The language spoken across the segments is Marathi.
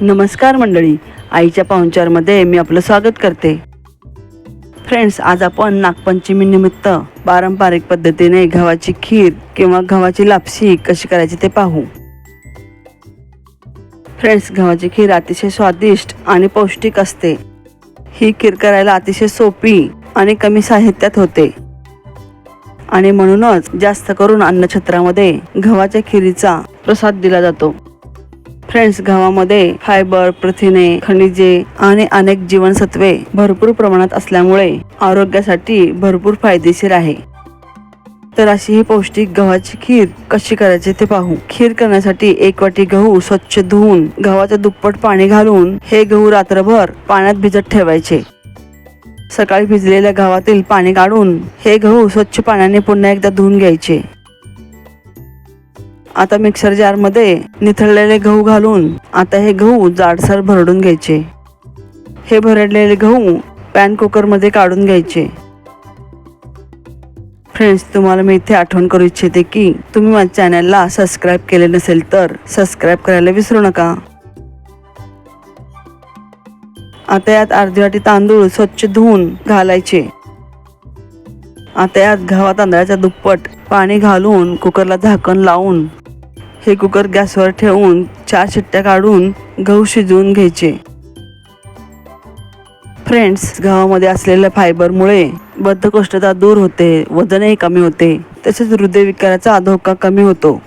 नमस्कार मंडळी. आईच्या पाहुणचारमध्ये मी आपलं स्वागत करते. फ्रेंड्स आज आपण नागपंचमीनिमित्त पारंपरिक पद्धतीने गव्हाची खीर किंवा गव्हाची लापशी कशी करायची ते पाहू. फ्रेंड्स गव्हाची खीर अतिशय स्वादिष्ट आणि पौष्टिक असते. ही खीर करायला अतिशय सोपी आणि कमी साहित्यात होते. आणि म्हणूनच जास्त करून अन्नछत्रामध्ये गव्हाच्या खिरीचा प्रसाद दिला जातो. फ्रेंड्स गव्हामध्ये फायबर प्रथिने खनिजे आणि अनेक जीवनसत्वे भरपूर प्रमाणात असल्यामुळे आरोग्यासाठी भरपूर फायदेशीर आहे. तर अशी ही पौष्टिक गव्हाची खीर कशी करायची ते पाहू. खीर करण्यासाठी एक वाटी गहू स्वच्छ धुवून गव्हाचं दुप्पट पाणी घालून हे गहू रात्रभर पाण्यात भिजत ठेवायचे. सकाळी भिजलेल्या गव्हातील पाणी काढून हे गहू स्वच्छ पाण्याने पुन्हा एकदा धुवून घ्यायचे. आता मिक्सर जारमध्ये निथळलेले गहू घालून आता हे गहू जाडसर भरडून घ्यायचे. हे भरडलेले गहू पॅन कुकरमध्ये काढून घ्यायचे. फ्रेंड्स तुम्हाला मी इथे आठवण करू इच्छिते की तुम्ही माझ्या चॅनलला सबस्क्राईब केले नसेल तर सबस्क्राईब करायला विसरू नका. आता यात अर्धी वाटी तांदूळ स्वच्छ धुवून घालायचे. आता यात गव्हा तांदळाच्या दुप्पट पाणी घालून कुकरला झाकण लावून हे कुकर गॅसवर ठेवून चार शिट्ट्या काढून गहू शिजवून घ्यायचे. फ्रेंड्स गव्हामध्ये असलेल्या फायबरमुळे बद्धकोष्ठता दूर होते वजनही कमी होते. तसेच हृदयविकाराचा धोका कमी होतो.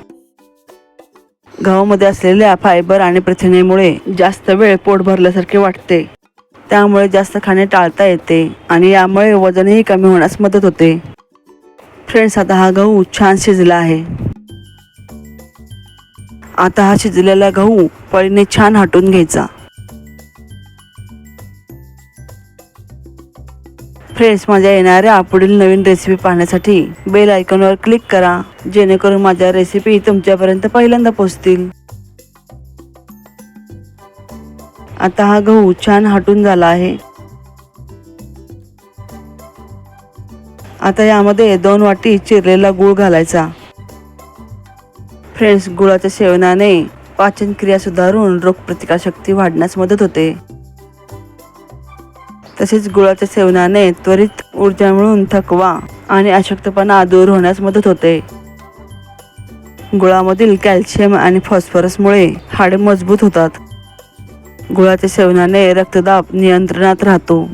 गव्हामध्ये असलेल्या फायबर आणि प्रथिनेमुळे जास्त वेळ पोट भरल्यासारखे वाटते. त्यामुळे जास्त खाणे टाळता येते आणि यामुळे वजनही कमी होण्यास मदत होते. फ्रेंड्स आता हा गहू छान शिजला आहे. आता हा शिजलेला गहू पळीने छान हटून घ्यायचा. फ्रेंड्स माझ्या येणाऱ्या पुढील नवीन रेसिपी पाहण्यासाठी बेल आयकॉनवर क्लिक करा जेणेकरून माझ्या रेसिपी तुमच्यापर्यंत पहिल्यांदा पोहोचतील. आता हा गहू छान हटून झाला आहे. आता यामध्ये दोन वाटी चिरलेला गूळ घालायचा. फ्रेंड्स गुळाच्या सेवनाने पाचनक्रिया सुधारून रोगप्रतिकारशक्ती वाढण्यास मदत होते. तसेच गुळाच्या सेवनाने त्वरित ऊर्जा मिळून थकवा आणि अशक्तपणा दूर होण्यास मदत होते. गुळामधील कॅल्शियम आणि फॉस्फरसमुळे हाडे मजबूत होतात. गुळाच्या सेवनाने रक्तदाब नियंत्रणात राहतो.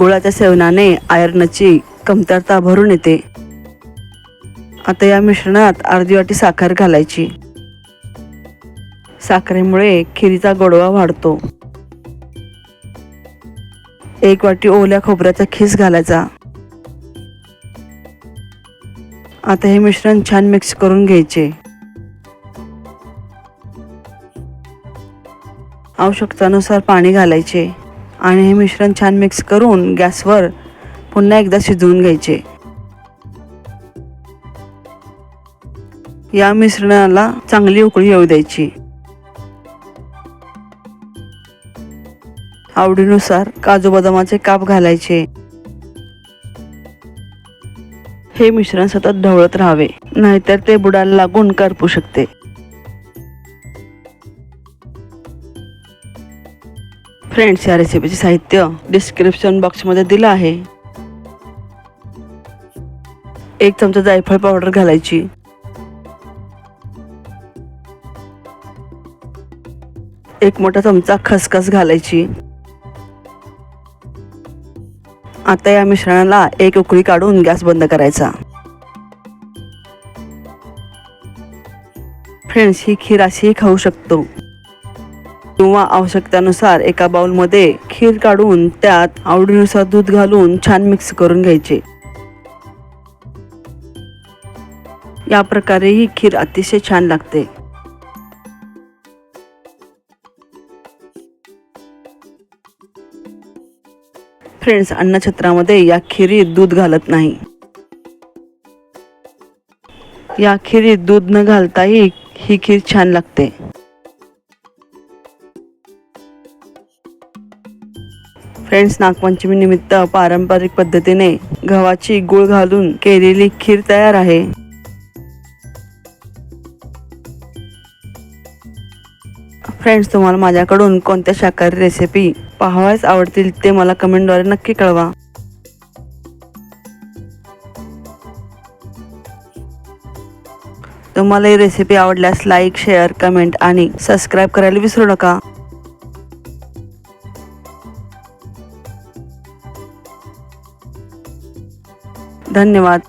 गुळाच्या सेवनाने आयर्नची कमतरता भरून येते. आता या मिश्रणात अर्धी वाटी साखर घालायची. साखरेमुळे खिरीचा गोडवा वाढतो. एक वाटी ओल्या खोबऱ्याचा खीस घालायचा. आता हे मिश्रण छान मिक्स करून घ्यायचे. आवश्यकतानुसार पाणी घालायचे आणि हे मिश्रण छान मिक्स करून गॅसवर पुन्हा एकदा शिजवून घ्यायचे. या मिश्रणाला चांगली उकळी येऊ द्यायची. आवडीनुसार काजू बदामाचे काप घालायचे. हे मिश्रण सतत ढवळत राहावे नाहीतर ते बुडाला लागून करपू शकते. फ्रेंड्स या रेसिपीचे साहित्य डिस्क्रिप्शन बॉक्समध्ये दिलं आहे. एक चमचा जायफळ पावडर घालायची. एक मोठा चमचा खसखस घालायची. आता या मिश्रणाला एक उकळी काढून गॅस बंद करायचा. फ्रेंड्स ही खीर अशीही खाऊ शकतो. किंवा आवश्यकतेनुसार एका बाउलमध्ये खीर काढून त्यात आवडीनुसार दूध घालून छान मिक्स करून घ्यायचे. या प्रकारे ही खीर अतिशय छान लागते. फ्रेंड्स अन्नछत्रामध्ये या खिरीत दूध घालत नाही. या खिरीत दूध न घालताही ही खीर छान लागते. फ्रेंड्स नागपंचमी निमित्त पारंपरिक पद्धतीने गव्हाची गुळ घालून केलेली खीर तयार आहे. फ्रेंड्स तुम्हाला माझ्याकडून कोणत्या शाकाहारी रेसिपी पाहावयास आवडतील ते मला कमेंटद्वारे नक्की कळवा. तुम्हाला ही रेसिपी आवडल्यास लाईक शेअर कमेंट आणि सबस्क्राईब करायला विसरू नका. धन्यवाद.